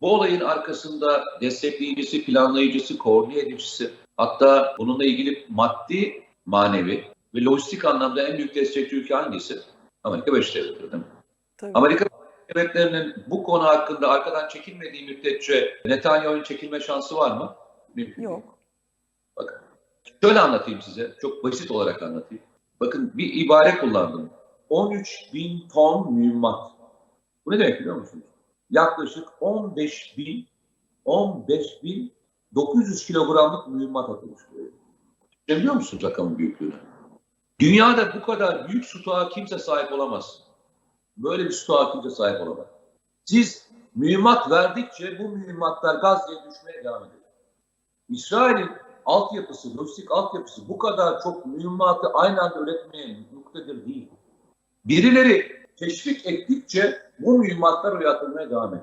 Bu olayın arkasında destekleyicisi, planlayıcısı, koordine edicisi, hatta bununla ilgili maddi, manevi ve lojistik anlamda en büyük destekçi ülke hangisi? Amerika Birleşik Devletleri değil mi? Tabii. Amerika Devletleri'nin bu konu hakkında arkadan çekilmediği müddetçe Netanyahu'nun çekilme şansı var mı? Mümkün. Yok. Bakın şöyle anlatayım size. Çok basit olarak anlatayım. Bakın bir ibare kullandım. 13 bin ton mühimmat. Bu ne demek biliyor musunuz? Yaklaşık 15 bin 15 bin 900 kilogramlık mühimmat atılmış. Biliyor musunuz rakamın büyüklüğünü? Dünyada bu kadar büyük stoğa kimse sahip olamaz. Böyle bir stoğa kimse sahip olamaz. Siz mühimmat verdikçe bu mühimmatlar Gazze'ye düşmeye devam edecek. İsrail'in altyapısı, lojistik altyapısı bu kadar çok mühimmatı aynı anda üretmeye muktedir değil. Birileri teşvik ettikçe bu mühimmatlar uyatılmaya devam edecek.